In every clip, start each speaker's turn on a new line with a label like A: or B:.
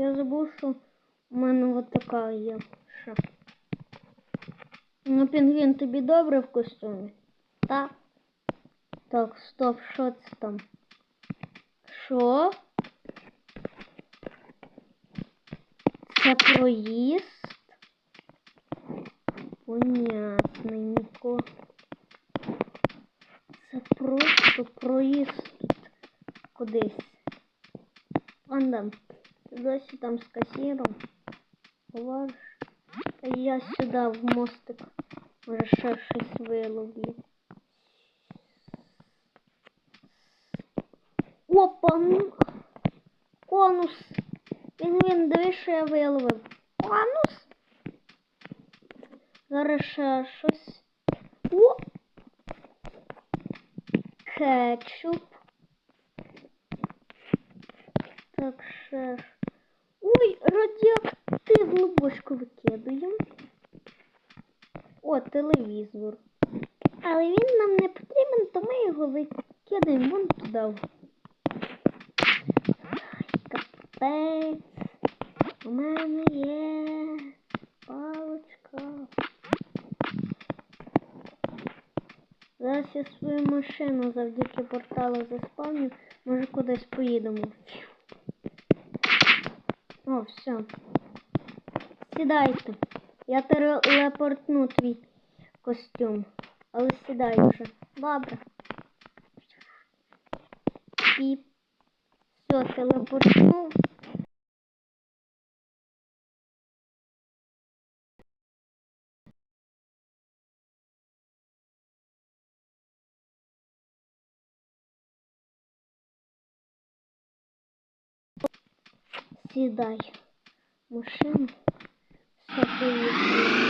A: Я забув, що у мене от така є. Що? Ну, пінгвін, тобі добре в костюмі? Так. Так, стоп, що це там? Що? Це проїзд? Понятненько. Це просто проїзд кудись. Панда, ти досі там з касіром? Поваж. А я сюди в мостик. Може ще щось виловлю. Опа, ну. Конус. Пінгвін, диви, що я виловив. Конус. Зараз ще щось. О! Кетчуп. Так, ще ж. Ой, радіоактивну бочку викидуємо. О, телевізор. Але він нам не потрібен, то ми його викидаємо вон туди. Капець. У мене є паличка. Зараз я свою машину завдяки порталу заспавню. Може кудись поїдемо. О, все. Сідайте. Я телепортну твій костюм. Але сідай вже. Добре. І все, телепортнув. Сідай. Машину. Все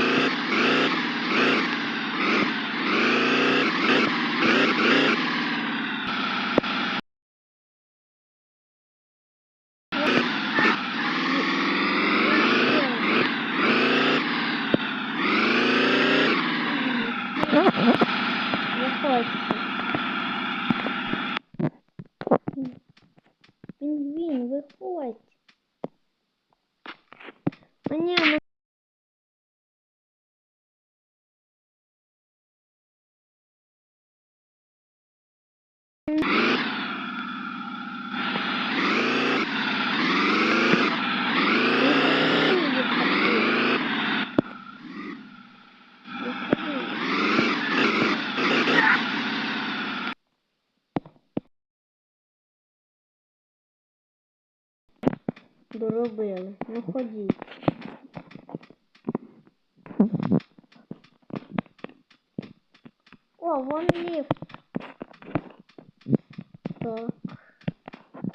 A: А ні, ну... Доробили. Ну ходіть. О, вон ліфт. Так.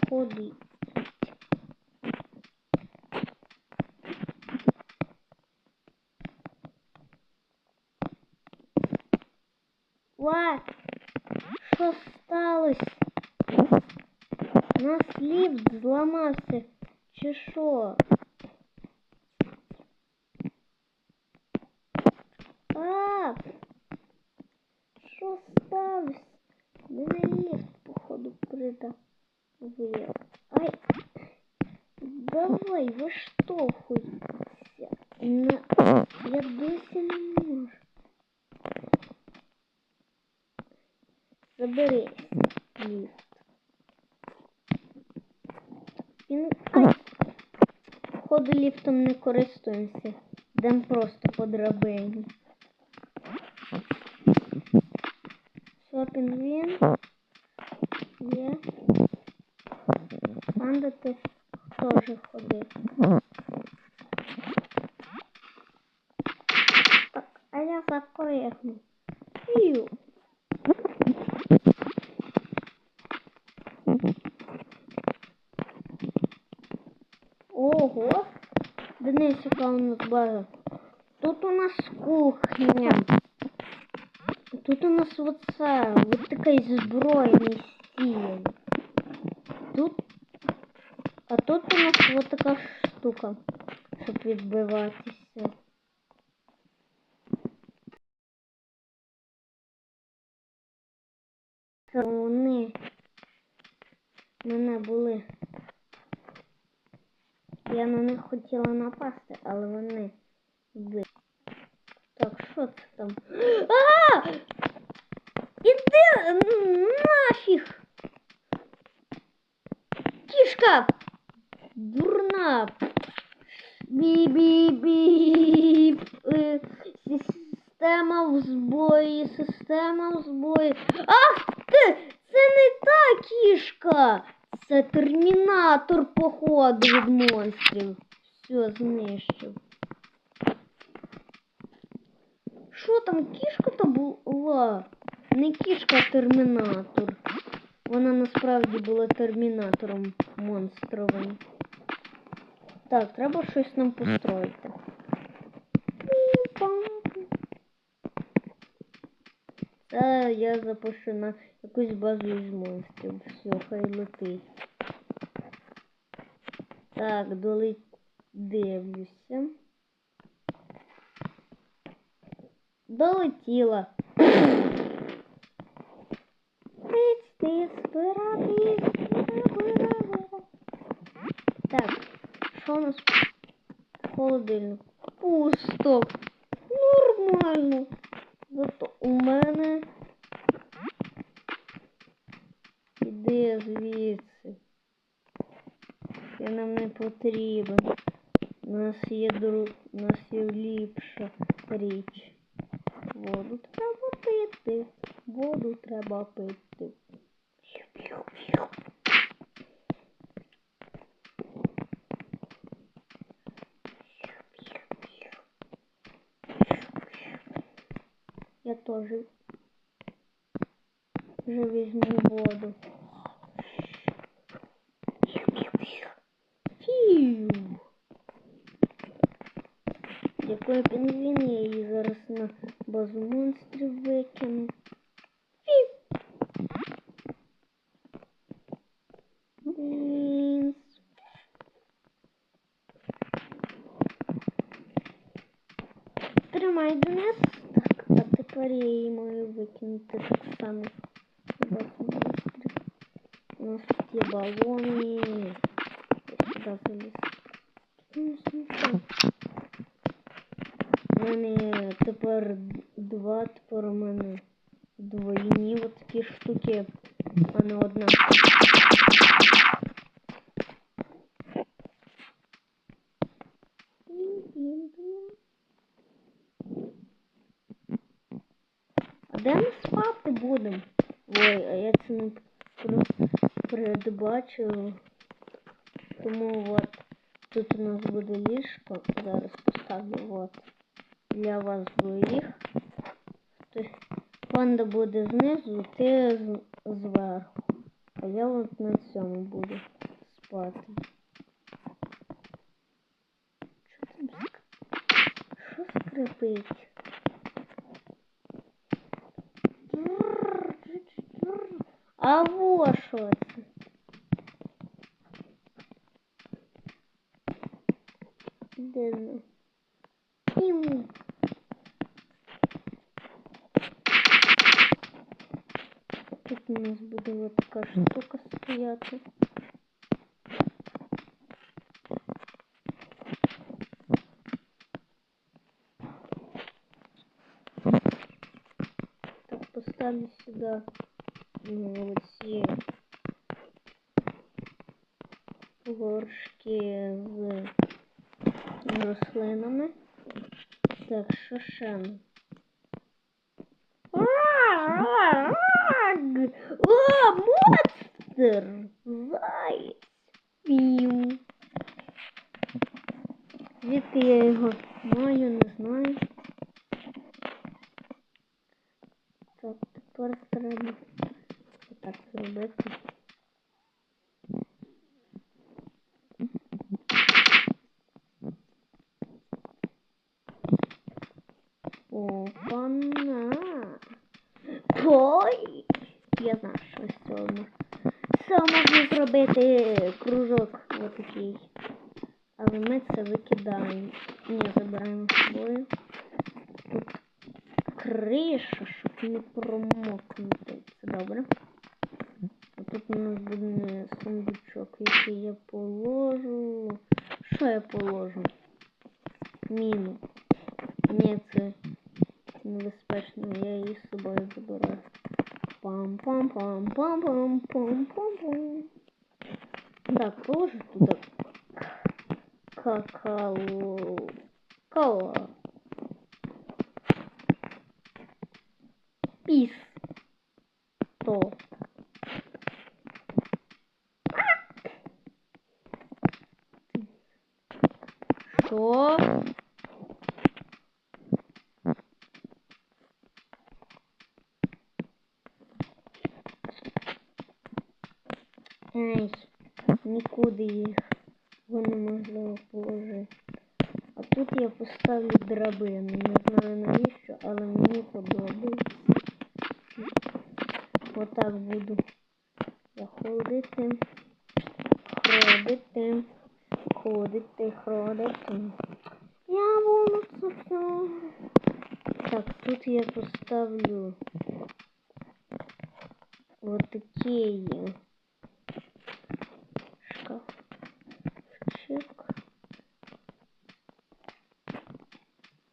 A: Ходіть. Ва! Що сталося? У нас ліфт зламався. Чи що? А! Що сталося? Мене ліфт, походу, придавив. Ай! Давай, виштовхуйся. На... Я досі не можу. Забери ліфт. Він... Ай! Походу ліфтом не користуємося. Йдемо просто по драбині. Все, пінгвін. У нас база. Тут у нас кухня. Тут у нас оце, вот такий збройний стіль. Тут. А тут у нас вот така штука, щоб відбиватися. Я на них хотіла напасти, але вони ви. Так, що це там? А! Іди нафіг! Кішка! Дурна! Бі-бі-бі! Е, Система в збої, система в збої. Ах ти! Це не та кішка! Це термінатор, походу, від монстрів. Все, знищив. Що там, кішка то була? Не кішка, а термінатор. Вона насправді була термінатором монстровим. Так, треба щось нам построїти. Пі-пам. Це я запишу на якусь базу із монстрів. Все, хай летить. Так, доли дивлюся. Долетіла. Тиць, тиць, пира, тиць. Так, що у нас в холодильнику? Пусто. Нормально. Зато у мене іде звідси. Я нам не потрібен. У нас є друг, у нас є ліпша річ. Воду треба пити. Воду треба пити. Я тоже вже візьму воду. Фью. Дякую, пінгвін, я її зараз на базу монстрів викину. Тримай Денис. Так, а тепер я її маю викинути так само. У нас тут є балони. Я сюди заліз. У мене два, тепер у мене двойні от такі штуки, а не одна. А де ми спати будемо? Ой, а я це не про- передбачив. Тому от тут у нас буде ліжко. Зараз поставлю от для вас двоїх. Панда буде знизу, ти зверху. А я от на цьому буду спати. Що там. Що скрипить? А во що це? Дивно. Пім. Тут у нас буде вот така штука стояти. Так, поставлю сюда ну, вот ці горшки з рослинами. Так, що ще? О, монстр! Пів. Звідки я його маю, не знаю. Так, тепер треба отак зробити. Опана. Ой! Я знаю, що з цього. З можна зробити кружок отакий. Але ми це викидаємо. Ні, забираємо з собою. Тут криша, щоб не промокнути. Це добре. Тут у нас буде сундучок, Если я положу. что я положу? Міну. Ні, це э, небезпечно. Я її з собою забираю. Пам-пам-пам-пам-пам-пам-пам-пам. Так, положу туда. Какао. Какао. Ей, нікуди їх неможливо положити. А тут я поставлю драбину. Не знаю навіщо, але мені подобається. Отак буду я ходити, ходити, ходити. Я буду все. Так, тут я поставлю вот такие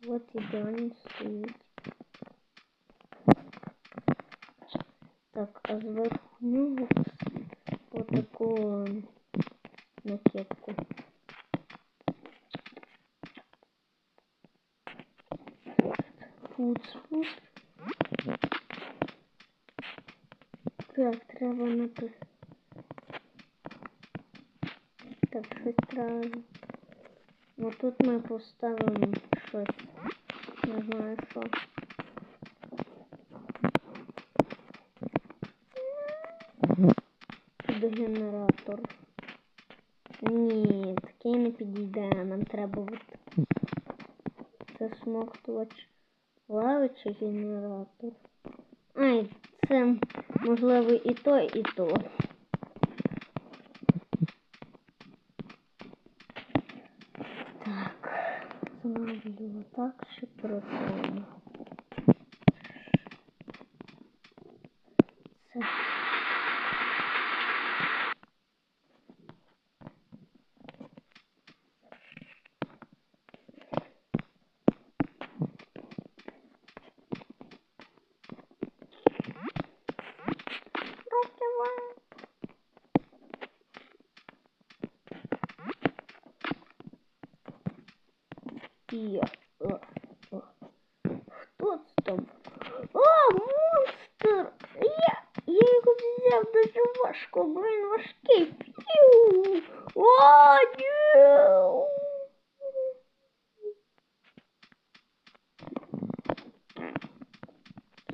A: Вот идеально стоит. Так, а зверху нього вот такую накидку. Пуц, пуц. Так, треба написати. Так, щось треба. Ну тут ми поставимо щось. Знаю що. Генератор. Ні, такий не підійде. Нам треба от це смоктувач лави чи генератор. Ай, це можливо і то, і то. Россия. Э, э, кто там? А, монстр! Я, я его взял даже в вашку, блин, ваш кейп. О, нет!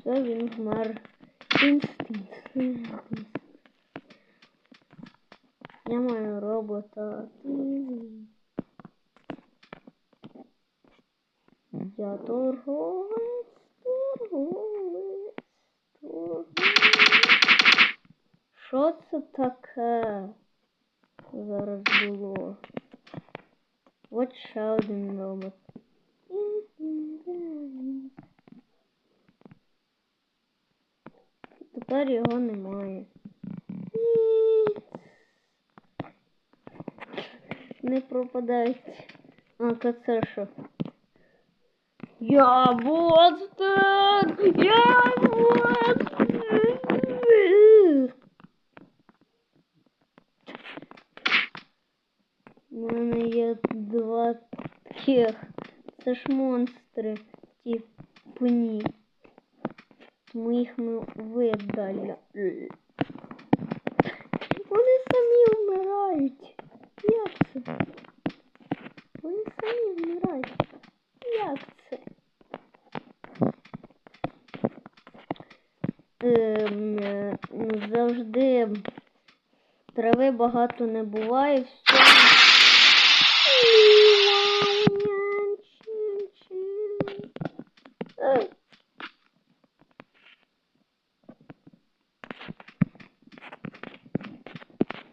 A: Сразу нужен инстинкт. Я мою робота. Я торговець, торговець, торговець. Що це таке зараз було? От ще один робот. Тепер його немає. Не пропадають. А, це що? Я монстр! Я монстр! У мене є два таких. Це ж монстри. Ті пні. Тому їх ми видали. Вони самі вмирають. Як це? Вони самі вмирають. Як це? Завжди трави багато не буває. Все.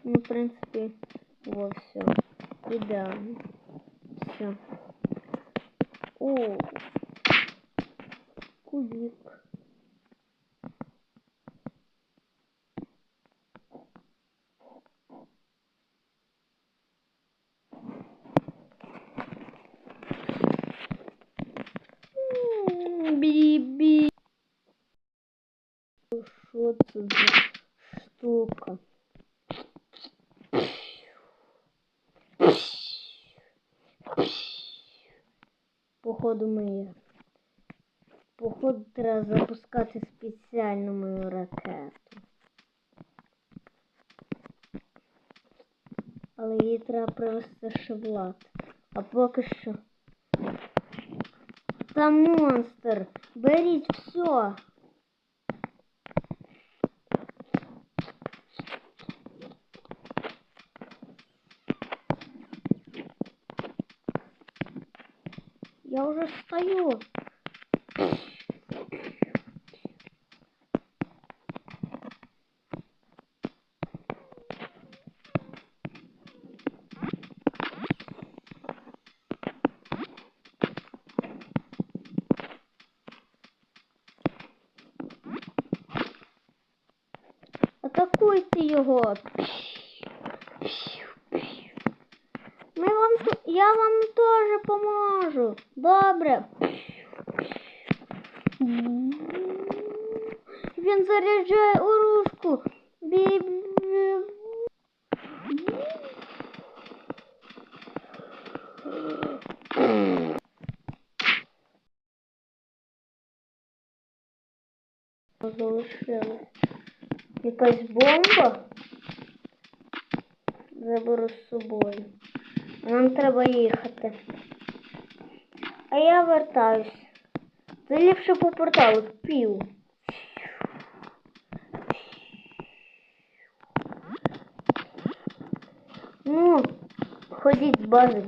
A: Ну, в принципі, во все. Ідеально. Все. О, кубик. бі-бі. За штука? Походу моє. Походу треба запускати спеціальну мою ракету. Але її треба привести ще. А поки що. Та монстр! Беріть все! Я уже стою. Атакуйте його. Ми вам ту- я вам поможу. Добре. Він заряджає оружку. Бі- Якась бомба. Заберу з собою. Нам треба їхати. А я вертаюсь. Залівши по порталу пів. Ну, ходіть з бази.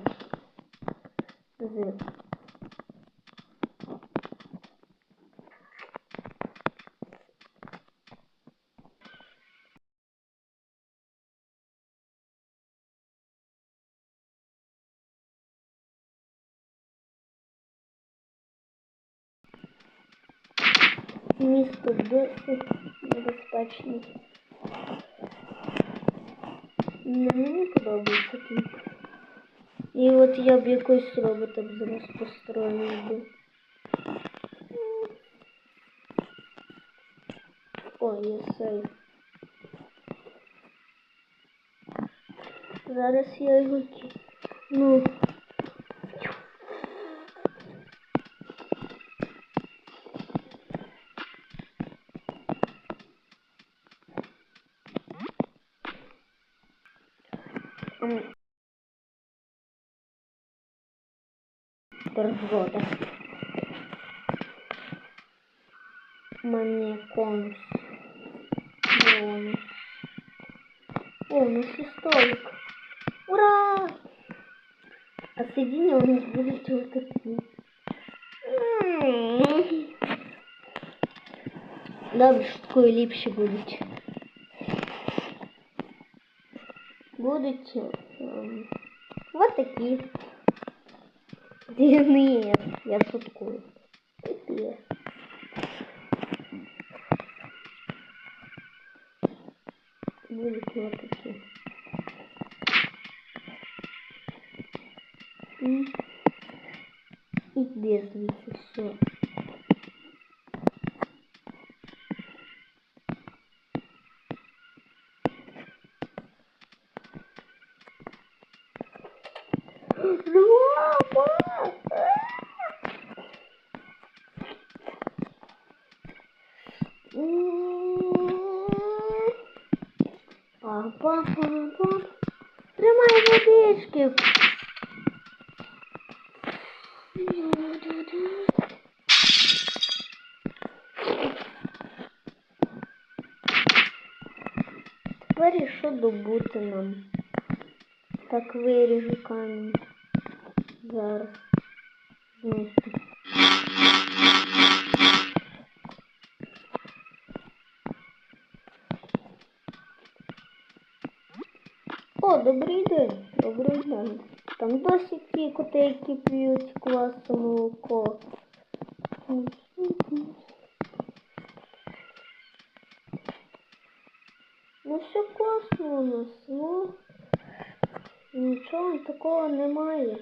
A: Мені подобається тут. І от я б якось робота б зараз построїв би. О, є сейф. Зараз я його ки- Ну. Перевода. Мені конус. Бонус. О, у нас є столик. Ура! А сидіння у нас будуть вот такі. М. Добре, що такої ліпші будуть. Будуть ем, вот такі. Нет, я шуткую. Такие. Будут. И без все. Тепер і що добути нам? Так виріжу камінь. Зараз. Знайти. О, добрий день, добрий день. Там досі ті коти, які п'ють квасу молоко. У ну нічого такого немає.